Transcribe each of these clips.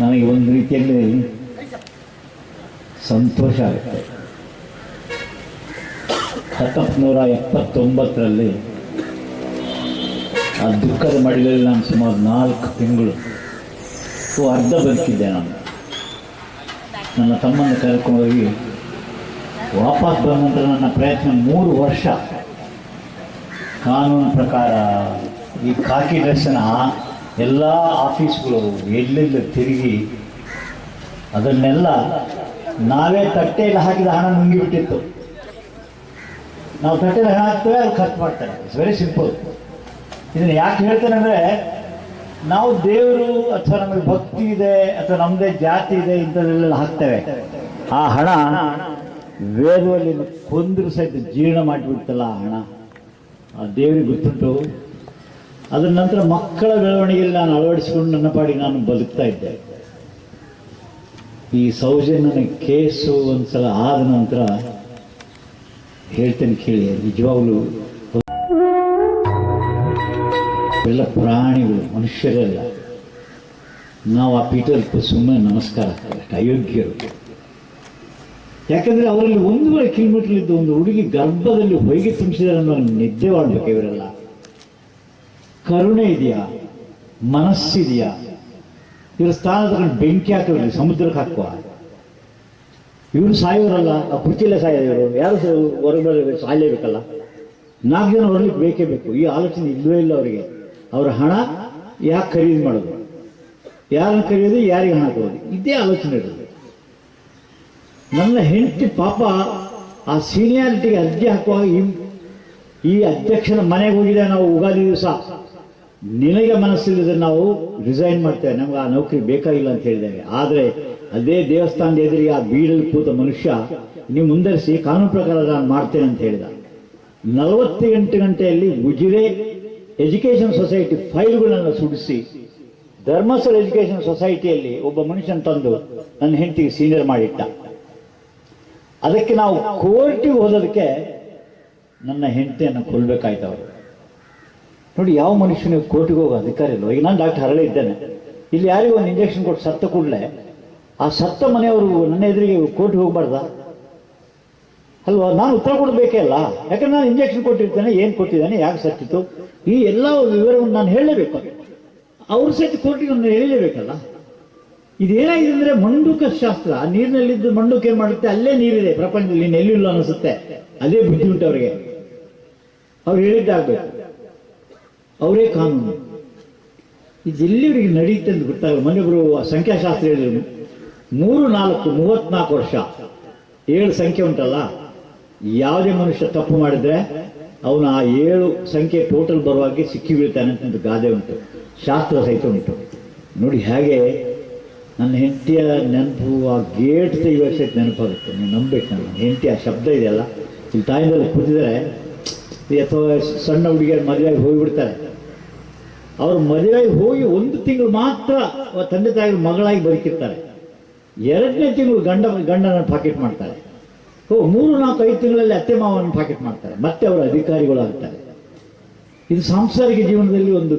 ನನಗೆ ಒಂದು ರೀತಿಯಲ್ಲಿ ಸಂತೋಷ ಆಗುತ್ತೆ. ಹತ್ತೊಂಬತ್ನೂರ ಎಪ್ಪತ್ತೊಂಬತ್ತರಲ್ಲಿ ಆ ದುಃಖದ ಮಡಿಲಲ್ಲಿ ನಾನು ಸುಮಾರು ನಾಲ್ಕು ತಿಂಗಳು ಅರ್ಧ ಬದುಕಿದ್ದೆ ನಾನು. ನನ್ನ ತಮ್ಮನ್ನು ಕರ್ಕೊಂಡೋಗಿ ವಾಪಸ್ ಬಂದ ನಂತರ ನನ್ನ ಪ್ರಯತ್ನ ಮೂರು ವರ್ಷ. ಕಾನೂನು ಪ್ರಕಾರ ಈ ಖಾಕಿ ಡ್ರೆಸ್ಸನ್ನ ಎಲ್ಲ ಆಫೀಸ್ಗಳು ಎಲ್ಲೆಲ್ಲ ತಿರುಗಿ ಅದನ್ನೆಲ್ಲ ನಾವೇ ತಟ್ಟೆಯಲ್ಲಿ ಹಾಕಿದ ಹಣ ನುಂಗಿಬಿಟ್ಟಿತ್ತು. ನಾವು ತಟ್ಟೆಯಲ್ಲಿ ಹಣ ಹಾಕ್ತೇವೆ ಅಲ್ಲಿ ಖರ್ಚು ಮಾಡ್ತಾರೆ. ಇಟ್ಸ್ ವೆರಿ ಸಿಂಪಲ್ ಇದನ್ನು ಯಾಕೆ ಹೇಳ್ತೇನೆ ಅಂದರೆ, ನಾವು ದೇವರು ಅಥವಾ ನಮಗೆ ಭಕ್ತಿ ಇದೆ ಅಥವಾ ನಮ್ಮದೇ ಜಾತಿ ಇದೆ ಇಂಥದ್ದೆಲ್ಲ ಹಾಕ್ತೇವೆ. ಆ ಹಣ ವೇದದಲ್ಲಿ ಕೊಂದ್ರು ಸಹಿತ ಜೀರ್ಣ ಮಾಡಿಬಿಡ್ತಲ್ಲ ಆ ಹಣ. ಆ ದೇವರಿಗೆ ಗೊತ್ತುಂಟು. ಅದರ ನಂತರ ಮಕ್ಕಳ ಬೆಳವಣಿಗೆಯಲ್ಲಿ ನಾನು ಅಳವಡಿಸಿಕೊಂಡು ನನ್ನ ಪಾಡಿ ನಾನು ಬದುಕ್ತಾ ಇದ್ದೆ. ಈ ಸೌಜನ್ಯನ ಕೇಸು ಒಂದ್ಸಲ ಆದ ನಂತರ ಹೇಳ್ತೇನೆ ಕೇಳಿ, ನಿಜವಾಗ್ಲೂ ಎಲ್ಲ ಪ್ರಾಣಿಗಳು, ಮನುಷ್ಯರೆಲ್ಲ ನಾವು ಆ ಪೀಠಕ್ಕೆ ಸುಮ್ಮನೆ ನಮಸ್ಕಾರ ಅಯೋಗ್ಯರು. ಯಾಕಂದ್ರೆ ಅವರಲ್ಲಿ ಒಂದೂವರೆ ಕಿಲೋಮೀಟರ್ ಇದ್ದ ಒಂದು ಹುಡುಗಿ ಗರ್ಭದಲ್ಲಿ ಹೊಯ್ಗೆ ತುಂಬಿಸಿದರೆ ನಿದ್ದೆ ಮಾಡಬೇಕು ಇವರೆಲ್ಲ. ಕರುಣೆ ಇದೆಯಾ? ಮನಸ್ಸಿದೆಯಾ? ಇವರ ಸ್ಥಾನ ತಗೊಂಡು ಬೆಂಕಿ ಹಾಕಿದ್ರಿ ಸಮುದ್ರಕ್ಕೆ ಹಾಕುವ. ಇವರು ಸಾಯೋರಲ್ಲ, ಆ ಕುರ್ಚಿಲೇ ಸಾಯೋರು ಯಾರು ಹೊರಗಡೆ ಸಾಯಲೇಬೇಕಲ್ಲ ನಾಲ್ಕು ಜನ ಹೊರಲಿಕ್ಕೆ ಬೇಕೇ ಬೇಕು. ಈ ಆಲೋಚನೆ ಇಲ್ಲವೇ ಇಲ್ಲ ಅವರಿಗೆ. ಅವರ ಹಣ ಯಾಕೆ ಖರೀದಿ ಮಾಡೋದು? ಯಾರನ್ನು ಕರೆಯೋದು ಯಾರಿಗೆ ಹಣ ಕೊಡೋದು? ಇದೇ ಆಲೋಚನೆ ಇರೋದು. ನನ್ನ ಹೆಂಡತಿ ಪಾಪ ಆ ಸೀನಿಯಾರಿಟಿಗೆ ಅರ್ಜಿ ಹಾಕುವಾಗ ಈ ಅಧ್ಯಕ್ಷನ ಮನೆಗೆ ಹೋಗಿದೆ ನಾವು ಉಗಾದಿ ದಿವಸ. ನಿನಗೆ ಮನಸ್ಸಿಲ್ಲದೆ ನಾವು ರಿಸೈನ್ ಮಾಡ್ತೇವೆ. ನಮ್ಗೆ ಆ ನೌಕರಿ ಬೇಕಾಗಿಲ್ಲ ಅಂತ ಹೇಳಿದಾಗ. ಆದರೆ ಅದೇ ದೇವಸ್ಥಾನದ ಎದುರಿಗೆ ಆ ಬೀಡಲ್ಲಿ ಕೂತ ಮನುಷ್ಯ ನೀವು ಮುಂದರಿಸಿ ಕಾನೂನು ಪ್ರಕಾರ ನಾನು ಮಾಡ್ತೇನೆ ಅಂತ ಹೇಳಿದ. ನಲವತ್ತೆಂಟು ಗಂಟೆಯಲ್ಲಿ ಉಜಿರೆ ಎಜುಕೇಷನ್ ಸೊಸೈಟಿ ಫೈಲ್ಗಳನ್ನು ಸುಡಿಸಿ ಧರ್ಮಸ್ಥಳ ಎಜುಕೇಷನ್ ಸೊಸೈಟಿಯಲ್ಲಿ ಒಬ್ಬ ಮನುಷ್ಯನ ತಂದು ನನ್ನ ಹೆಂಡತಿಗೆ ಸೀನಿಯರ್ ಮಾಡಿಟ್ಟ. ಅದಕ್ಕೆ ನಾವು ಕೋರ್ಟಿಗೆ ಹೋದದಕ್ಕೆ ನನ್ನ ಹೆಂಡತಿಯನ್ನು ಕೊಲ್ಲಬೇಕಾಯ್ತು ಅವರು. ನೋಡಿ, ಯಾವ ಮನುಷ್ಯನಿಗೆ ಕೋರ್ಟಿಗೆ ಹೋಗೋ ಅಧಿಕಾರ ಇಲ್ಲ ಈಗ ನಾನು ಡಾಕ್ಟರ್ ಹರಳೆ ಇದ್ದೇನೆ. ಇಲ್ಲಿ ಯಾರಿಗೂ ಒಂದು ಇಂಜೆಕ್ಷನ್ ಕೊಟ್ಟು ಸತ್ತ ಕೂಡಲೇ, ಆ ಸತ್ತ ಮನೆಯವರು ನನ್ನ ಎದುರಿಗೆ ಕೋರ್ಟಿಗೆ ಹೋಗ್ಬಾರ್ದ? ಅಲ್ವಾ? ನಾನು ಉತ್ತರ ಕೊಡಬೇಕೇ ಅಲ್ಲ. ಯಾಕಂದ್ರೆ ನಾನು ಇಂಜೆಕ್ಷನ್ ಕೊಟ್ಟಿರ್ತೇನೆ, ಏನು ಕೊಟ್ಟಿದ್ದಾನೆ, ಯಾಕೆ ಸತ್ತಿತ್ತು? ಈ ಎಲ್ಲ ವಿವರವನ್ನು ನಾನು ಹೇಳಲೇಬೇಕು. ಅವ್ರ ಸಹಿತ ಕೋರ್ಟಿಗೆ ಒಂದು ಹೇಳಲೇಬೇಕಲ್ಲ? ಇದೇನಾಗಿದೆ ಅಂದರೆ ಮಂಡುಕ ಶಾಸ್ತ್ರ. ನೀರಿನಲ್ಲಿದ್ದು ಮಂಡುಕ ಏನು ಮಾಡುತ್ತೆ? ಅಲ್ಲೇ ನೀರಿದೆ. ಪ್ರಪಂಚದಲ್ಲಿ ನೆಲ್ಲಿಲ್ಲ ಅನಿಸುತ್ತೆ. ಅದೇ ಬುದ್ಧಿ ಉಂಟು ಅವರಿಗೆ. ಅವ್ರು ಹೇಳಿದ್ದಾಗಬೇಕು. ಅವರೇ ಕಾನೂನು. ಇದು ಎಲ್ಲಿವರೆಗೆ ನಡೆಯುತ್ತೆ ಅಂತ ಗೊತ್ತಾಗಲ್ಲ ಮನೆಯೊಬ್ಬರು ಸಂಖ್ಯಾಶಾಸ್ತ್ರ ಹೇಳಿದ್ರು. ಮೂರು, ನಾಲ್ಕು ಮೂವತ್ನಾಲ್ಕು ವರ್ಷ. ಏಳು ಸಂಖ್ಯೆ ಉಂಟಲ್ಲ? ಯಾವುದೇ ಮನುಷ್ಯ ತಪ್ಪು ಮಾಡಿದ್ರೆ ಅವನು ಆ ಏಳು ಸಂಖ್ಯೆ ಟೋಟಲ್ ಬರುವಾಗೆ ಸಿಕ್ಕಿ ಬೀಳ್ತಾನೆ ಅಂತ ಗಾದೆ ಉಂಟು. ಶಾಸ್ತ್ರ ಸಹಿತ ಉಂಟು. ನೋಡಿ ಹೇಗೆ ನನ್ನ ಹೆಂಡತಿಯ ನೆನಪು, ಆ ಗೇಟ್ ತೆಗೆಯುವ ಸಹಿತ ನೆನಪಾಗುತ್ತೆ. ನೀವು ನಂಬಬೇಕು ನನ್ನ ಹೆಂಡತಿ ಆ ಶಬ್ದ ಇದೆಯಲ್ಲ? ಇಲ್ಲಿ ತಾಯಿಂದಲ್ಲಿ ಕೂತಿದ್ದಾರೆ. ಅಥವಾ ಸಣ್ಣ ಹುಡುಗಿಯರು ಮದುವೆಯಾಗಿ ಹೋಗಿಬಿಡ್ತಾರೆ. ಅವರು ಮದುವೆಯಾಗಿ ಹೋಗಿ ಒಂದು ತಿಂಗಳು ಮಾತ್ರ ತಂದೆ ತಾಯಿಗಳು ಮಗಳಾಗಿ ಬದುಕಿರ್ತಾರೆ. ಎರಡನೇ ತಿಂಗಳು ಗಂಡ ಗಂಡನ ಪಾಕೆಟ್ ಮಾಡ್ತಾರೆ. ಓ, ಮೂರು, ನಾಲ್ಕು, ಐದು ತಿಂಗಳಲ್ಲಿ ಅತ್ತೆ ಮಾವನ ಪಾಕೆಟ್ ಮಾಡ್ತಾರೆ. ಮತ್ತೆ ಅವರು ಅಧಿಕಾರಿಗಳಾಗ್ತಾರೆ. ಇದು ಸಾಂಸಾರಿಕ ಜೀವನದಲ್ಲಿ ಒಂದು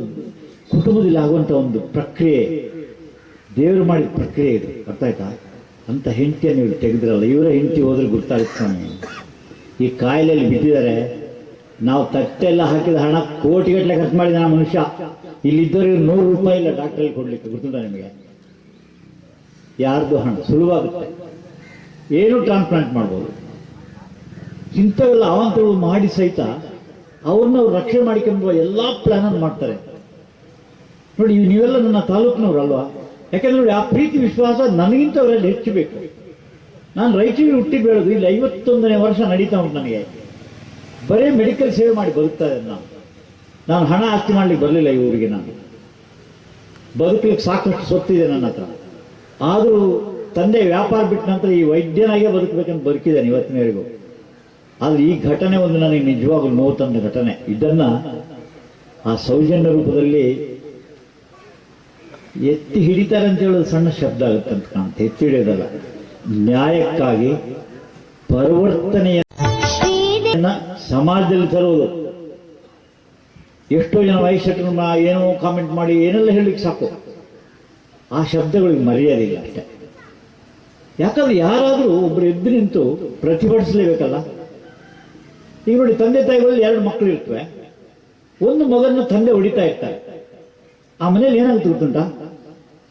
ಕುಟುಂಬದಲ್ಲಿ ಆಗುವಂಥ ಒಂದು ಪ್ರಕ್ರಿಯೆ. ದೇವರು ಮಾಡಿದ ಪ್ರಕ್ರಿಯೆ ಇದು. ಅರ್ಥ ಆಯ್ತಾ? ಅಂತ ಹೆಂಡತಿಯನ್ನು ಇವ್ರು ತೆಗೆದ್ರಲ್ಲ. ಇವರ ಹೆಂಡತಿ ಹೋದ್ರೆ ಗೊತ್ತಾಗುತ್ತೆ ಈ ಕಾಯಿಲೆಯಲ್ಲಿ ಬಿದ್ದಿದ್ದಾರೆ. ನಾವು ತಟ್ಟೆಲ್ಲ ಹಾಕಿದ ಹಣ ಕೋಟಿಗಟ್ಟಲೆ ಖರ್ಚು ಮಾಡಿದ ಮನುಷ್ಯ. ಇಲ್ಲಿದ್ದವರಿಗೆ ನೂರು ರೂಪಾಯಿ ಇಲ್ಲ ಡಾಕ್ಟ್ರಲ್ಲಿ ಕೊಡ್ಲಿಕ್ಕೆ ಗೊತ್ತಿಲ್ಲ ನಿಮಗೆ? ಯಾರ್ದು ಹಣ? ಸುಲಭಾಗುತ್ತೆ ಏನು ಟ್ರಾನ್ಸ್ಪ್ಲಾಂಟ್ ಮಾಡ್ಬೋದು? ಇಂಥವೆಲ್ಲ ಅವಾಂತರಗಳು ಮಾಡಿ ಸಹಿತ ಅವ್ರನ್ನ ಅವ್ರು ರಕ್ಷಣೆ ಮಾಡಿಕೊಂಡು ಎಲ್ಲ ಪ್ಲಾನ್ ಮಾಡ್ತಾರೆ. ನೋಡಿ ನೀವೆಲ್ಲ ನನ್ನ ತಾಲೂಕಿನವ್ರು ಅಲ್ವಾ? ಯಾಕಂದ್ರೆ ನೋಡಿ, ಆ ಪ್ರೀತಿ ವಿಶ್ವಾಸ ನನಗಿಂತ ಅವರಲ್ಲಿ ಹೆಚ್ಚು ಬೇಕು. ನಾನು ರೈಚೂರಿಗೆ ಹುಟ್ಟಿ ಬೆಳೆದು ಇಲ್ಲಿ ಐವತ್ತೊಂದನೇ ವರ್ಷ ನಡೀತಾ ಉಂಟು ನನಗೆ. ಬರೀ ಮೆಡಿಕಲ್ ಸೇವೆ ಮಾಡಿ ಬದುಕ್ತಾ ಇದ್ದೆ ನಾನು ನಾನು ಹಣ ಆಸ್ತಿ ಮಾಡ್ಲಿಕ್ಕೆ ಬರಲಿಲ್ಲ ಈ ಊರಿಗೆ ನಾನು. ಬದುಕಲಿಕ್ಕೆ ಸಾಕಷ್ಟು ಸೊತ್ತಿದೆ ನನ್ನ ಹತ್ರ. ಆದರೂ ತಂದೆ ವ್ಯಾಪಾರ ಬಿಟ್ಟ ನಂತರ ಈ ವೈದ್ಯನಾಗೇ ಬದುಕಬೇಕಂತ ಬದುಕಿದ್ದೇನೆ ಇವತ್ತಿನವರೆಗೂ ಆದ್ರೆ ಈ ಘಟನೆ ಒಂದು ನನಗೆ ನಿಜವಾಗ್ಲೂ ನೋವು ತಂದ ಘಟನೆ. ಇದನ್ನ ಆ ಸೌಜನ್ಯ ರೂಪದಲ್ಲಿ ಎತ್ತಿ ಹಿಡಿತಾರೆ ಅಂತ ಹೇಳೋದು ಸಣ್ಣ ಶಬ್ದ ಆಗುತ್ತೆ ಅಂತ ಕಾಣುತ್ತೆ. ಎತ್ತಿ ಹಿಡಿಯೋದಲ್ಲ. ನ್ಯಾಯಕ್ಕಾಗಿ ಪರಿವರ್ತನೆಯನ್ನ ಸಮಾಜದಲ್ಲಿ ತರುವುದು. ಎಷ್ಟೋ ಜನ ವಯಸ್ಸು ಏನೋ ಕಾಮೆಂಟ್ ಮಾಡಿ ಏನೆಲ್ಲ ಹೇಳಲಿಕ್ಕೆ ಸಾಕು. ಆ ಶಬ್ದಗಳಿಗೆ ಮರ್ಯಾದೆ ಇಲ್ಲ ಅಷ್ಟೇ. ಯಾಕಂದ್ರೆ ಯಾರಾದರೂ ಒಬ್ಬರು ಎದ್ದು ನಿಂತು ಪ್ರತಿಭಟಿಸಲೇಬೇಕಲ್ಲ? ಈಗ ನೋಡಿ ತಂದೆ ತಾಯಿಗಳಲ್ಲಿ ಎರಡು ಮಕ್ಕಳು ಇರ್ತವೆ. ಒಂದು ಮಗನ ತಂದೆ ಹೊಡಿತಾ ಇರ್ತಾರೆ. ಆ ಮನೇಲಿ ಏನಾಗುತ್ತೆ ಗೊತ್ತುಂಟ?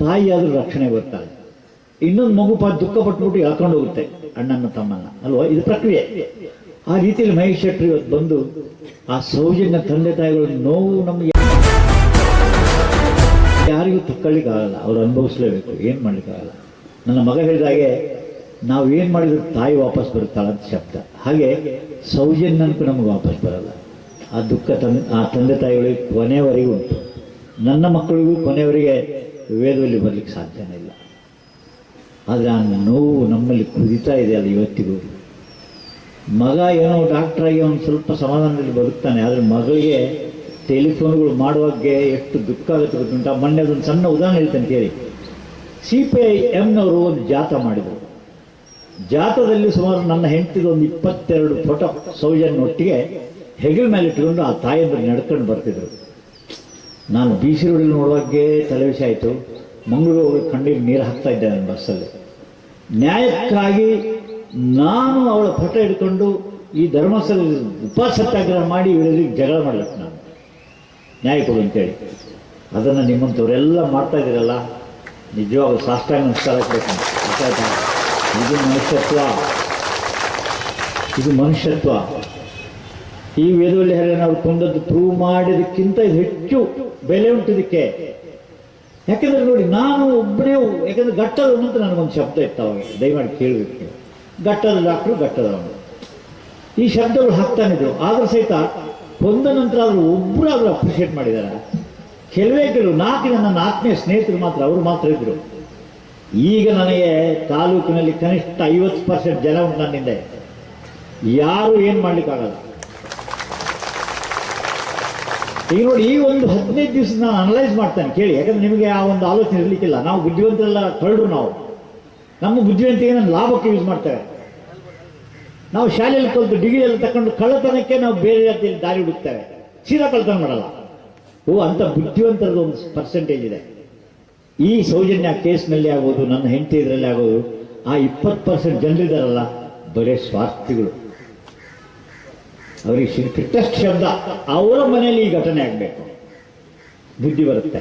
ತಾಯಿ ಆದರೂ ರಕ್ಷಣೆ ಬರ್ತಾಳೆ. ಇನ್ನೊಂದು ಮಗು ಪಾ ದುಃಖ ಪಟ್ಬಿಟ್ಟು ಎಳ್ಕೊಂಡು ಹೋಗುತ್ತೆ ಅಣ್ಣನ ತಮ್ಮನ್ನ. ಅಲ್ವಾ? ಇದು ಪ್ರಕ್ರಿಯೆ. ಆ ರೀತಿಯಲ್ಲಿ ಮಹೇಶ್ ಶೆಟ್ಟಿ ಇವತ್ತು ಬಂದು ಆ ಸೌಜನ್ಯ ತಂದೆ ತಾಯಿಗಳ ನೋವು ನಮಗೆ ಯಾರಿಗೂ ತಕ್ಕೊಳ್ಳಿಕ್ಕಾಗಲ್ಲ ಅವ್ರು ಅನುಭವಿಸ್ಲೇಬೇಕು. ಏನು ಮಾಡ್ಲಿಕ್ಕಾಗಲ್ಲ. ನನ್ನ ಮಗ ಹೇಳಿದಾಗೆ ನಾವು ಏನು ಮಾಡಿದ್ರು ತಾಯಿ ವಾಪಸ್ ಬರುತ್ತಾಳೆ ಅಂತ ಶಬ್ದ. ಹಾಗೆ ಸೌಜನ್ಯನಕ್ಕೂ ನಮ್ಗೆ ವಾಪಸ್ ಬರಲ್ಲ. ಆ ದುಃಖ ತಂದೆ, ಆ ತಂದೆ ತಾಯಿಗಳಿಗೆ ಕೊನೆಯವರೆಗೂ ಉಂಟು. ನನ್ನ ಮಕ್ಕಳಿಗೂ ಕೊನೆಯವರಿಗೆ ವೇದದಲ್ಲಿ ಬರಲಿಕ್ಕೆ ಸಾಧ್ಯನೇ ಇಲ್ಲ. ಆದರೆ ಆ ನೋವು ನಮ್ಮಲ್ಲಿ ಕುದಿತಾ ಇದೆ ಅದು ಇವತ್ತಿಗೂ. ಮಗ ಏನೋ ಡಾಕ್ಟರ್ ಆಗಿ ಅವನು ಸ್ವಲ್ಪ ಸಮಾಧಾನದಲ್ಲಿ ಬದುಕ್ತಾನೆ, ಆದರೆ ಮಗಳಿಗೆ ಟೆಲಿಫೋನ್ಗಳು ಮಾಡುವಾಗೆ ಎಷ್ಟು ದುಃಖ ಆಗುತ್ತೆ ಗೊತ್ತುಂಟ? ಮೊನ್ನೆ ಅದೊಂದು ಸಣ್ಣ ಉದಾಹರಣೆ ಹೇಳ್ತೇನೆ ಕೇಳಿ. ಸಿ ಪಿ ಐ ಎಮ್ನವರು ಒಂದು ಜಾತ ಮಾಡಿದರು. ಜಾತದಲ್ಲಿ ಸುಮಾರು ನನ್ನ ಹೆಂಡತಿದು ಒಂದು ಇಪ್ಪತ್ತೆರಡು ಫೋಟೋ ಸೌಜನ್ಯ ಒಟ್ಟಿಗೆ ಹೆಗಲ ಮೇಲೆ ಇಟ್ಕೊಂಡು ಆ ತಾಯಿಯಂದ್ರೆ ನಡ್ಕೊಂಡು ಬರ್ತಿದ್ರು. ನಾನು ಬಿ ಸಿ ರೋಡಲ್ಲಿ ನೋಡುವಾಗೆ ವಿಷಯ ಆಯಿತು. ಮಂಗಳೂರು ಹೋಗಿ ನೀರು ಹಾಕ್ತಾ ಇದ್ದೆ ನನ್ನ ಬಸ್ಸಲ್ಲಿ. ನ್ಯಾಯಕ್ಕಾಗಿ ನಾನು ಅವಳ ಫೋಟೋ ಹಿಡ್ಕೊಂಡು ಈ ಧರ್ಮಸ್ಥಳ ಉಪವಾಸ ಸತ್ಯಾಗ್ರಹ ಮಾಡಿ ಇವಳಿಗೆ ಜಗಳ ಮಾಡ್ಬೇಕು ನಾನು. ನ್ಯಾಯ ಕೊಡು ಅಂತೇಳಿ. ಅದನ್ನು ನಿಮ್ಮಂಥವರೆಲ್ಲ ಮಾಡ್ತಾ ಇದ್ದೀರಲ್ಲ ನಿಜವಾಗ ಸಾಷ್ಟಾಂಗ ನಮಸ್ಕಾರ ಇದು ಮನುಷ್ಯತ್ವ. ಇದು ಮನುಷ್ಯತ್ವ. ಈ ವೇದವಲ್ಲಿ ನಾವು ಕೊಂಡದ್ದು ಪ್ರೂವ್ ಮಾಡಿದಕ್ಕಿಂತ ಹೆಚ್ಚು ಬೆಲೆ ಉಂಟು ಇದಕ್ಕೆ. ಯಾಕಂದ್ರೆ ನೋಡಿ, ನಾನು ಒಬ್ಬನೇ, ಯಾಕಂದ್ರೆ ಗಟ್ಟದ ಅಂತ ನನಗೊಂದು ಶಬ್ದ ಇತ್ತು ಅವಾಗ. ದಯಮಾಡಿ ಕೇಳಬೇಕು. ನೀವು. ಗಟ್ಟದ ಡಾಕ್ಟ್ರು ಗಟ್ಟದವನು ಈ ಶಬ್ದಗಳು ಹಾಕ್ತಾನಿದ್ರು ಆದರೂ ಸಹಿತ ಕೊಂದ ನಂತರ ಅವರು ಒಬ್ಬರು ಆದ್ರೂ ಅಪ್ರಿಷಿಯೇಟ್ ಮಾಡಿದ್ದಾರೆ ಕೆಲವೇ ಕೆಲವು ನಾಲ್ಕು ನನ್ನ ನಾಲ್ಕನೇ ಸ್ನೇಹಿತರು ಮಾತ್ರ, ಅವರು ಮಾತ್ರ ಇದ್ರು. ಈಗ ನನಗೆ ತಾಲೂಕಿನಲ್ಲಿ ಕನಿಷ್ಠ ಐವತ್ತು ಪರ್ಸೆಂಟ್ ಜನ ಉಂಟು ನನ್ನಿಂದ ಯಾರು ಏನು ಮಾಡ್ಲಿಕ್ಕಾಗಲ್ಲ. ಈಗ ನೋಡಿ, ಈ ಒಂದು ಹದಿನೈದು ದಿವಸ ನಾನು ಅನಲೈಸ್ ಮಾಡ್ತೇನೆ, ಕೇಳಿ. ಯಾಕಂದ್ರೆ ನಿಮಗೆ ಆ ಒಂದು ಆಲೋಚನೆ ಇರಲಿಕ್ಕಿಲ್ಲ. ನಾವು ಬುದ್ಧಿವಂತರೆಲ್ಲ ಕಳ್ಳರು ನಾವು. ನಮ್ಮ ಬುದ್ಧಿವಂತಿಗೆ ನಾನು ಲಾಭಕ್ಕೆ ಯೂಸ್ ಮಾಡ್ತೇವೆ ನಾವು ಶಾಲೆಯಲ್ಲಿ ಕಲಿತು ಡಿಗ್ರಿಯಲ್ಲಿ ತಗೊಂಡು ಕಳ್ಳತನಕ್ಕೆ ನಾವು ಬೇರೆ ರೀತಿಯಲ್ಲಿ ದಾರಿ ಹುಡುಕ್ತೇವೆ. ಸೀದಾ ಕಳ್ಳತನ ಮಾಡಲ್ಲ. ಓ, ಅಂತ ಬುದ್ಧಿವಂತರದ ಒಂದು ಪರ್ಸೆಂಟೇಜ್ ಇದೆ. ಈ ಸೌಜನ್ಯ ಕೇಸ್ನಲ್ಲಿ ಆಗೋದು, ನನ್ನ ಹೆಂಡತಿ ಇದರಲ್ಲಿ ಆಗೋದು, ಆ ಇಪ್ಪತ್ತು ಪರ್ಸೆಂಟ್ ಜನರಿದಾರಲ್ಲ, ಬರೇ ಸ್ವಾರ್ಥಿಗಳು. ಅವರಿಗೆ ಫಿಟ್ಟೆಸ್ಟ್ ಶಬ್ದ. ಅವರ ಮನೆಯಲ್ಲಿ ಈ ಘಟನೆ ಆಗಬೇಕು. ಬುದ್ಧಿ ಬರುತ್ತೆ.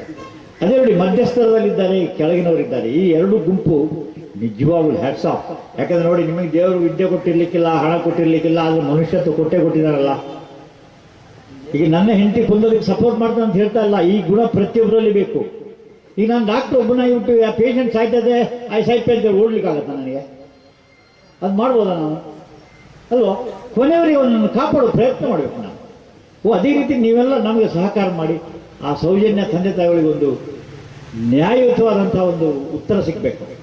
ಅದೇ ನೋಡಿ ಮಧ್ಯಸ್ಥರದಲ್ಲಿದ್ದಾರೆ ಕೆಳಗಿನವರಿದ್ದಾರೆ. ಈ ಎರಡು ಗುಂಪು ನಿಜವಾಗ್ಲೂ ಹ್ಯಾಟ್ಸ್ ಆಫ್ ಯಾಕಂದ್ರೆ ನೋಡಿ, ನಿಮಗೆ ದೇವರು ವಿದ್ಯೆ ಕೊಟ್ಟಿರ್ಲಿಕ್ಕಿಲ್ಲ, ಹಣ ಕೊಟ್ಟಿರ್ಲಿಕ್ಕಿಲ್ಲ, ಆದ್ರೆ ಮನುಷ್ಯತ್ವ ಕೊಟ್ಟೆ ಕೊಟ್ಟಿದಾರಲ್ಲ. ಈಗ ನನ್ನ ಹೆಂಡತಿ ಕುಂದೋದಕ್ಕೆ ಸಪೋರ್ಟ್ ಮಾಡ್ತಾನೆ ಅಂತ ಹೇಳ್ತಾ ಇಲ್ಲ. ಈ ಗುಣ ಪ್ರತಿಯೊಬ್ಬರಲ್ಲಿ ಬೇಕು. ಈಗ ನಾನು ಡಾಕ್ಟರ್ ಒಬ್ಬನ ಇಟ್ಟು ಆ ಪೇಷಂಟ್ ಸಾಯ್ತದೆ ಐ ಸಾಯ್ಪೆ ಅಂತ ಓಡ್ಲಿಕ್ಕಾಗತ್ತ ನನಗೆ? ಅದು ಮಾಡ್ಬೋದಾ ನಾನು? ಅಲ್ವಾ? ಕೊನೆಯವರಿಗೆ ಅವನನ್ನು ಕಾಪಾಡೋ ಪ್ರಯತ್ನ ಮಾಡಬೇಕು ನಾನು. ಓ, ಅದೇ ರೀತಿ ನೀವೆಲ್ಲ ನಮಗೆ ಸಹಕಾರ ಮಾಡಿ. ಆ ಸೌಜನ್ಯ ತಂದೆ ತಾಯಿಗಳಿಗೆ ಒಂದು ನ್ಯಾಯಯುತವಾದಂಥ ಒಂದು ಉತ್ತರ ಸಿಗಬೇಕು.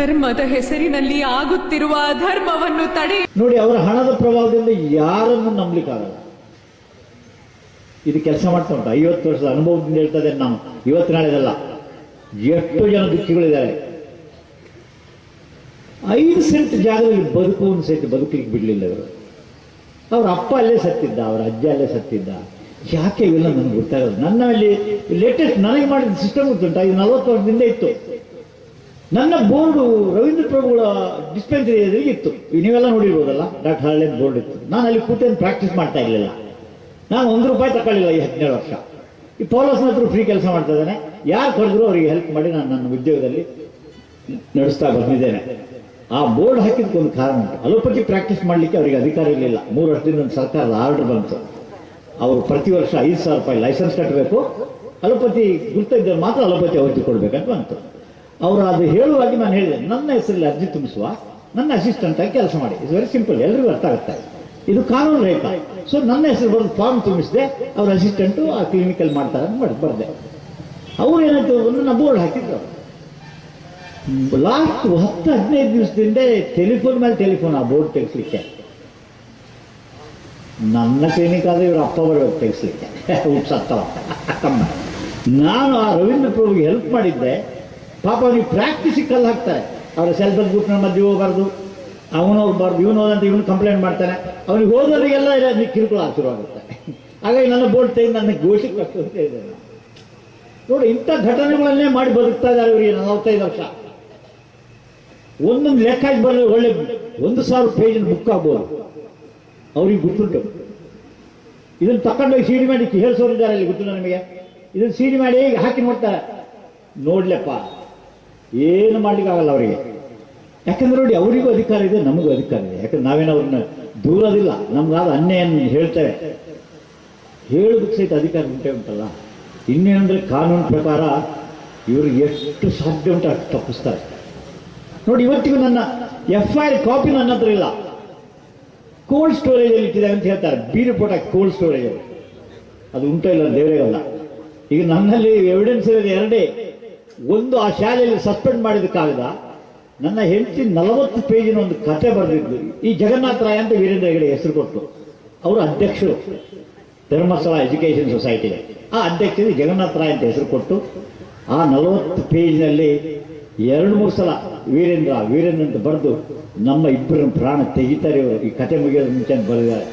ಧರ್ಮದ ಹೆಸರಿನಲ್ಲಿ ಆಗುತ್ತಿರುವ ಅಧರ್ಮವನ್ನು ತಡೆ ನೋಡಿ, ಅವರ ಹಣದ ಪ್ರಭಾವದಿಂದ ಯಾರನ್ನು ನಂಬಲಿಕ್ಕಾಗಲ್ಲ. ಇದು ಕೆಲಸ ಮಾಡ್ತಾ ಉಂಟು. ಐವತ್ತು ವರ್ಷದ ಅನುಭವದಿಂದ ಹೇಳ್ತದೆ ನಾವು ಇವತ್ತು ನಾಳೆದಲ್ಲ ಎಷ್ಟು ಜನ ದುಃಖಿಗಳಿದ್ದಾರೆ. ಐದು ಸೆಂಟ್ ಜಾಗದಲ್ಲಿ ಬದುಕುವನ್ನು ಸಹಿತ ಬದುಕಲಿಕ್ಕೆ ಬಿಡಲಿಲ್ಲ ಇವರು. ಅವ್ರ ಅಪ್ಪ ಅಲ್ಲೇ ಸತ್ತಿದ್ದ, ಅವರ ಅಜ್ಜ ಅಲ್ಲೇ ಸತ್ತಿದ್ದ. ಯಾಕೆ ಇವೆಲ್ಲ ನನಗೆ ಗೊತ್ತಾಗಲ್ಲ. ನನ್ನಲ್ಲಿ ಲೇಟೆಸ್ಟ್ ನನಗೆ ಮಾಡಿದ ಸಿಸ್ಟಮ್ ಗೊತ್ತುಂಟ? ಇದು ನಲವತ್ತು ವರ್ಷದಿಂದ ಇತ್ತು. ನನ್ನ ಬೋರ್ಡು ರವೀಂದ್ರ ಪ್ರಭುಗಳ ಡಿಸ್ಪೆನ್ಸರಿ ಎದುರಿಗೆ ಇತ್ತು. ನೀವೆಲ್ಲ ನೋಡಿರ್ಬೋದಲ್ಲ, ಡಾಕ್ಟರ್ ಹಳ್ಳಿ ಬೋರ್ಡ್ ಇತ್ತು. ನಾನು ಅಲ್ಲಿ ಕೂತೇನು ಪ್ರಾಕ್ಟೀಸ್ ಮಾಡ್ತಾ ಇರಲಿಲ್ಲ. ನಾನು ಒಂದು ರೂಪಾಯಿ ತಗೊಳ್ಳಿಲ್ಲ ಈ ಹದಿನೇಳು ವರ್ಷ. ಈ ಪೋಲಸ್ನ ಹತ್ರ ಫ್ರೀ ಕೆಲಸ ಮಾಡ್ತಾ ಇದ್ದಾನೆ. ಯಾರು ಕರೆದ್ರು ಅವರಿಗೆ ಹೆಲ್ಪ್ ಮಾಡಿ ನಾನು ನನ್ನ ಉದ್ಯೋಗದಲ್ಲಿ ನಡೆಸ್ತಾ ಬಂದಿದ್ದೇನೆ. ಆ ಬೋರ್ಡ್ ಹಾಕಿದ್ಕೊಂದು ಕಾರಣ ಉಂಟು. ಅಲೋಪತಿ ಪ್ರಾಕ್ಟೀಸ್ ಮಾಡಲಿಕ್ಕೆ ಅವರಿಗೆ ಅಧಿಕಾರ ಇರಲಿಲ್ಲ. ಮೂರು ವರ್ಷದಿಂದ ಒಂದು ಸರ್ಕಾರದ ಆರ್ಡರ್ ಬಂತು. ಅವರು ಪ್ರತಿ ವರ್ಷ ಐದು ಸಾವಿರ ರೂಪಾಯಿ ಲೈಸೆನ್ಸ್ ಕಟ್ಟಬೇಕು. ಅಲೋಪತಿ ಗುರ್ತಿದ್ದರೆ ಮಾತ್ರ ಅಲೋಪತಿ ಅವಧಿ ಕೊಡಬೇಕಂತ ಬಂತು. ಅವರು ಅದು ಹೇಳುವಾಗಿ ನಾನು ಹೇಳಿದೆ ನನ್ನ ಹೆಸರಲ್ಲಿ ಅರ್ಜಿ ತುಂಬಿಸುವ, ನನ್ನ ಅಸಿಸ್ಟೆಂಟ್ ಆಗಿ ಕೆಲಸ ಮಾಡಿ. ಇಟ್ಸ್ ವೆರಿ ಸಿಂಪಲ್ ಎಲ್ರಿಗೂ ಅರ್ಥ ಆಗುತ್ತೆ? ಇದು ಕಾನೂನು ರಹಿತ ಸೊ ನನ್ನ ಹೆಸರು ಬರೆದು ಫಾರ್ಮ್ ತುಂಬಿಸಿದೆ. ಅವ್ರ ಅಸಿಸ್ಟೆಂಟು ಆ ಕ್ಲಿನಿಕಲ್ಲಿ ಮಾಡ್ತಾರೆ ಅಂತ ಮಾಡಿ ಬರೆದೆ. ಅವ್ರು ಏನಾಯ್ತು ನನ್ನ ಬೋರ್ಡ್ ಹಾಕಿದ್ರು. ಲಾಸ್ಟ್ ಹತ್ತು ಹದಿನೈದು ದಿವಸದಿಂದ ಟೆಲಿಫೋನ್ ಮೇಲೆ ಟೆಲಿಫೋನ್ ಆ ಬೋರ್ಡ್ ತೆಗಿಸ್ಲಿಕ್ಕೆ. ನನ್ನ ಕ್ಲಿನಿಕ್ ಆದರೆ ಇವ್ರ ಅಪ್ಪ ಬರಬೇಕು ತೆಗಿಸ್ಲಿಕ್ಕೆ. ಉಪ್ಸತ್ತವ ತಮ್ಮ. ನಾನು ಆ ರವೀಂದ್ರ ಪ್ರಭುಗೆ ಹೆಲ್ಪ್ ಮಾಡಿದ್ದೆ. ಪಾಪ ಅವನಿಗೆ ಪ್ರಾಕ್ಟೀಸಿಗೆ ಕಲ್ಲು ಹಾಕ್ತಾರೆ ಅವರ ಸೆಲ್ಫ್ ಹೆಲ್ಪ್ ಗ್ರೂಪ್ನ ಮಧ್ಯೆ ಹೋಗಬಾರ್ದು. ಅವನು ಹೋಗ್ಬಾರ್ದು, ಇವನು ಹೋದಂತ ಇವನು ಕಂಪ್ಲೇಂಟ್ ಮಾಡ್ತಾನೆ. ಅವನಿಗೆ ಹೋದವರಿಗೆಲ್ಲ ನೀವು ಕಿರುಕುಳ ಶುರುವಾಗುತ್ತೆ ಹಾಗಾಗಿ ನನ್ನ ಬೋರ್ಡ್ ತೆಗೆದು ನನಗೆ ಹೇಳಿದೆ ನೋಡಿ, ಇಂಥ ಘಟನೆಗಳನ್ನೇ ಮಾಡಿ ಬದುಕ್ತಾ ಇದ್ದಾರೆ ಇವರಿಗೆ ನಲವತ್ತೈದು ವರ್ಷ. ಒಂದೊಂದು ಲೆಕ್ಕ ಬರಲಿ, ಒಳ್ಳೆ ಒಂದು ಸಾವಿರ ಪೇಜಿನ ಬುಕ್ ಆಗ್ಬೋದು. ಅವ್ರಿಗೆ ಗೊತ್ತುಂಟು. ಇದನ್ನು ತಕೊಂಡೋಗಿ ಸೀಡಿ ಮಾಡಿ ಹೇಳಿಸೋರಿದ್ದಾರೆ ಅಲ್ಲಿ ಗೊತ್ತು ನಿಮಗೆ? ಇದನ್ನು ಸೀಡಿ ಮಾಡಿ ಹಾಕಿ ನೋಡ್ತಾರೆ? ನೋಡ್ಲೆಪ್ಪ. ಏನು ಮಾಡಲಿಕ್ಕಾಗಲ್ಲ ಅವರಿಗೆ. ಯಾಕಂದ್ರೆ ನೋಡಿ, ಅವರಿಗೂ ಅಧಿಕಾರ ಇದೆ, ನಮಗೂ ಅಧಿಕಾರ ಇದೆ. ಯಾಕಂದ್ರೆ ನಾವೇನು ಅವ್ರನ್ನ ದೂರೋದಿಲ್ಲ. ನಮ್ಗಾದ ಅನ್ಯಾಯ ಹೇಳ್ತೇವೆ ಹೇಳೋದಕ್ಕೆ ಸಹಿತ ಅಧಿಕಾರ ಉಂಟೆ ಉಂಟಲ್ಲ. ಇನ್ನೇನಂದ್ರೆ ಕಾನೂನು ಪ್ರಕಾರ ಇವ್ರಿಗೆ ಎಷ್ಟು ಸಾಧ್ಯ ಉಂಟು ಅಷ್ಟು ತಪ್ಪಿಸ್ತಾರೆ. ನೋಡಿ, ಇವತ್ತಿಗೂ ನನ್ನ ಎಫ್ ಐ ಆರ್ ಕಾಪಿ ನನ್ನ ಹತ್ರ ಇಲ್ಲ. ಕೋಲ್ಡ್ ಸ್ಟೋರೇಜ್ ಅಲ್ಲಿ ಇಟ್ಟಿದೆ ಅಂತ ಹೇಳ್ತಾರೆ. ಬೀರು ಪೋಟ ಕೋಲ್ಡ್ ಸ್ಟೋರೇಜ್ ಅಲ್ಲಿ. ಅದು ಉಂಟ ಇಲ್ಲ ದೇವರೇಗಲ್ಲ ಈಗ ನನ್ನಲ್ಲಿ ಎವಿಡೆನ್ಸ್ ಇರೋದು ಎರಡೇ. ಒಂದು ಆ ಶಾಲೆಯಲ್ಲಿ ಸಸ್ಪೆಂಡ್ ಮಾಡಿದ ಕಾಗದ ನನ್ನ ಹೆಂಡತಿ ನಲವತ್ತು ಪೇಜಿನ ಒಂದು ಕತೆ ಬರೆದಿದ್ದು, ಈ ಜಗನ್ನಾಥರಾಯ ಅಂತ ವೀರೇಂದ್ರ ಹೆಗಡೆ ಹೆಸರು ಕೊಟ್ಟು, ಅವರು ಅಧ್ಯಕ್ಷರು ಧರ್ಮಸ್ಥಳ ಎಜುಕೇಷನ್ ಸೊಸೈಟಿ ಆ ಅಧ್ಯಕ್ಷರಿಗೆ ಜಗನ್ನಾಥರಾಯ ಅಂತ ಹೆಸರು ಕೊಟ್ಟು, ಆ ನಲವತ್ತು ಪೇಜ್ನಲ್ಲಿ ಎರಡು ಮೂರು ಸಲ ವೀರೇಂದ್ರ ವೀರೇಂದ್ರ ಅಂತ ಬರೆದು, ನಮ್ಮ ಇಬ್ಬರ ಪ್ರಾಣ ತೆಗಿತಾರೆ ಇವರು. ಈ ಕತೆ ಮುಗಿಯೋದ ಮುಂಚೆ ಅಂತ ಬರೆದಿದ್ದಾರೆ.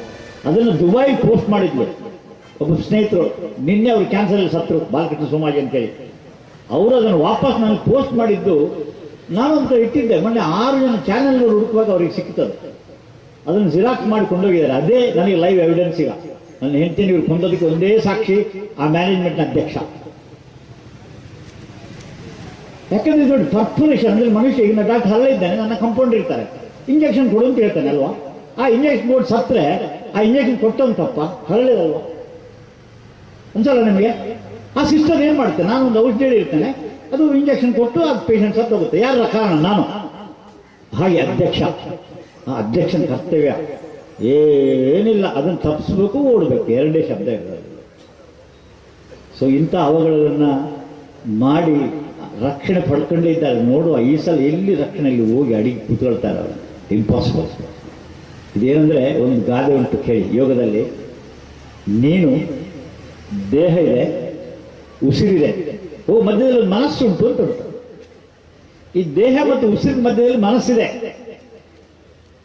ಅದನ್ನು ದುಬೈ ಪೋಸ್ಟ್ ಮಾಡಿದ್ವಿ ಒಬ್ಬ ಸ್ನೇಹಿತರು, ನಿನ್ನೆ ಅವರು ಕ್ಯಾನ್ಸರಲ್ಲಿ ಸತ್ರು ಬಾಲಕೃಷ್ಣ ಸೋಮಾಜಿ ಅಂತೇಳಿ ಅವರು ಅದನ್ನು ವಾಪಸ್ ನನಗೆ ಪೋಸ್ಟ್ ಮಾಡಿದ್ದು ನಾನು ಅಂತ ಇಟ್ಟಿದ್ದೆ. ಮೊನ್ನೆ ಆರು ಜನ ಚಾನೆಲ್ಗಳು ಹುಡುಕುವಾಗ ಅವ್ರಿಗೆ ಸಿಕ್ತದೆ ಅದನ್ನು ಜಿರಾಕ್ಸ್ ಮಾಡಿ ಕೊಂಡೋಗಿದ್ದಾರೆ. ಅದೇ ನನಗೆ ಲೈವ್ ಎವಿಡೆನ್ಸ್ ಈಗ. ನನ್ನ ಹೆಂಡತಿ ಇವ್ರು ಕೊಂದೋದಕ್ಕೆ ಒಂದೇ ಸಾಕ್ಷಿ, ಆ ಮ್ಯಾನೇಜ್ಮೆಂಟ್ನ ಅಧ್ಯಕ್ಷ. ಯಾಕಂದ್ರೆ ಇದು ನೋಡಿ ಪರ್ಫುರೇಷನ್ ಅಂದ್ರೆ ಮನುಷ್ಯ ಈಗ ಡಾಕ್ಟರ್ ಹಲ್ಲ ಇದ್ದಾನೆ ನನ್ನ ಕಂಪೌಂಡ್ ಇರ್ತಾರೆ. ಇಂಜೆಕ್ಷನ್ ಕೊಡು ಅಂತ ಹೇಳ್ತಾನೆ ಅಲ್ವಾ? ಆ ಇಂಜೆಕ್ಷನ್ ಕೊಟ್ಟು ಸತ್ರೆ ಆ ಇಂಜೆಕ್ಷನ್ ಕೊಟ್ಟಂತಪ್ಪ ತಪ್ಪ ಹರಳಿದಲ್ವಾ? ಅನ್ಸಲ್ಲ ನಿಮಗೆ? ಆ ಸಿಸ್ಟರ್ ಏನು ಮಾಡ್ತೇನೆ ನಾನು ಒಂದು ಔಷಧಿ ಹೇಳಿರ್ತೇನೆ ಅದು ಇಂಜೆಕ್ಷನ್ ಕೊಟ್ಟು ಅದು ಪೇಷಂಟ್ ಸತ್ತು ಹೋಗುತ್ತೆ. ಯಾರ ಕಾರಣ? ನಾನು. ಹಾಗೆ ಅಧ್ಯಕ್ಷ. ಆ ಅಧ್ಯಕ್ಷನ ಕರ್ತವ್ಯ ಏನಿಲ್ಲ. ಅದನ್ನು ತಪ್ಪಿಸ್ಬೇಕು, ಓಡಬೇಕು. ಎರಡೇ ಶಬ್ದ ಸೊ ಇಂಥ ಅವಗಳನ್ನು ಮಾಡಿ ರಕ್ಷಣೆ ಪಡ್ಕೊಂಡೇ ಇದ್ದಾರೆ. ನೋಡುವ, ಈ ಸಲ ಎಲ್ಲಿ ರಕ್ಷಣೆಯಲ್ಲಿ ಹೋಗಿ ಅಡಿಗೆ ಕೂತ್ಕೊಳ್ತಾರೆ ಅವರು? ಇಂಪಾಸಿಬಲ್ ಇದೇನೆಂದರೆ ಒಂದು ಗಾದೆ ಉಂಟು ಕೇಳಿ ಯೋಗದಲ್ಲಿ. ನೀನು, ದೇಹ ಇದೆ. ಉಸಿರಿದೆ. ಓ, ಮಧ್ಯದಲ್ಲಿ ಮನಸ್ಸು ಉಂಟು ಅಂತ ಉಂಟು. ಈ ದೇಹ ಮತ್ತು ಉಸಿರಿನ ಮಧ್ಯದಲ್ಲಿ ಮನಸ್ಸಿದೆ.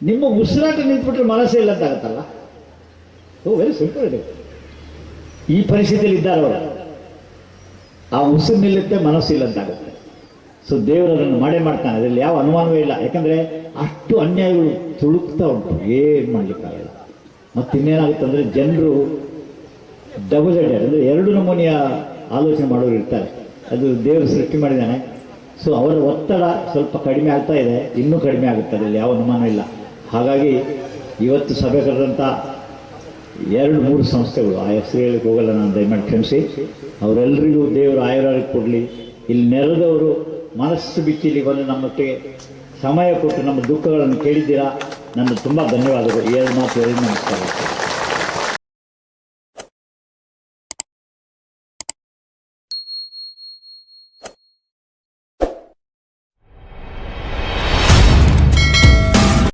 ನಿಮ್ಮ ಉಸಿರಾಟ ನಿಂತ್ಬಿಟ್ರೆ ಮನಸ್ಸೇ ಇಲ್ಲ ಅಂತ ಆಗತ್ತಲ್ಲ? ಓ ವೆರಿ ಸಿಂಪಲ್ ಇದೆ. ಈ ಪರಿಸ್ಥಿತಿಯಲ್ಲಿ ಇದ್ದಾರೆ ಅವರು. ಆ ಉಸಿರು ನಿಲ್ಲುತ್ತೆ ಮನಸ್ಸಿಲ್ಲ ಅಂತಾಗುತ್ತೆ ಸೊ ದೇವರು ಅದನ್ನು ಮಾಡೇ ಮಾಡ್ತಾನೆ. ಅದರಲ್ಲಿ ಯಾವ ಅನುಮಾನವೇ ಇಲ್ಲ. ಯಾಕಂದ್ರೆ ಅಷ್ಟು ಅನ್ಯಾಯಗಳು ತುಳುಕ್ತಾ ಉಂಟು. ಏನು ಮಾಡಲಿಕ್ಕಾಗಲ್ಲ. ಮತ್ತೆ ಇನ್ನೇನಾಗುತ್ತೆ ಅಂದ್ರೆ ಜನರು ಡಬಲ್ ಹೆಡೆಡ್ ಅಂದ್ರೆ ಎರಡು ನಮೂನೆಯ ಆಲೋಚನೆ ಮಾಡೋರು ಇರ್ತಾರೆ. ಅದು ದೇವರು ಸೃಷ್ಟಿ ಮಾಡಿದ್ದಾನೆ. ಸೊ ಅವರ ಒತ್ತಡ ಸ್ವಲ್ಪ ಕಡಿಮೆ ಆಗ್ತಾ ಇದೆ. ಇನ್ನೂ ಕಡಿಮೆ ಆಗುತ್ತೆ. ಅದರಲ್ಲಿ ಯಾವ ಅನುಮಾನ ಇಲ್ಲ. ಹಾಗಾಗಿ ಇವತ್ತು ಸಭೆ ಕರೆದಂಥ ಎರಡು, ಮೂರು ಸಂಸ್ಥೆಗಳು ಆ ಹೆಸರು ಹೇಳಕ್ಕೆ ಹೋಗಲ್ಲ ನಾನು, ದಯಮಾಡಿ ಕ್ಷಮಿಸಿ. ಅವರೆಲ್ಲರಿಗೂ ದೇವರು ಆಯುರಾರಿಗೆ ಕೊಡಲಿ. ಇಲ್ಲಿ ನೆರೆದವರು ಮನಸ್ಸು ಬಿಚ್ಚಿಲಿ ಬಂದು ನಮ್ಮೊಟ್ಟಿಗೆ ಸಮಯ ಕೊಟ್ಟು ನಮ್ಮ ದುಃಖಗಳನ್ನು ಕೇಳಿದ್ದೀರಾ? ನನ್ನ ತುಂಬ ಧನ್ಯವಾದಗಳು. ಎರಡು ಮಾತು ಹೇಳಿ ನಮಸ್ಕಾರ.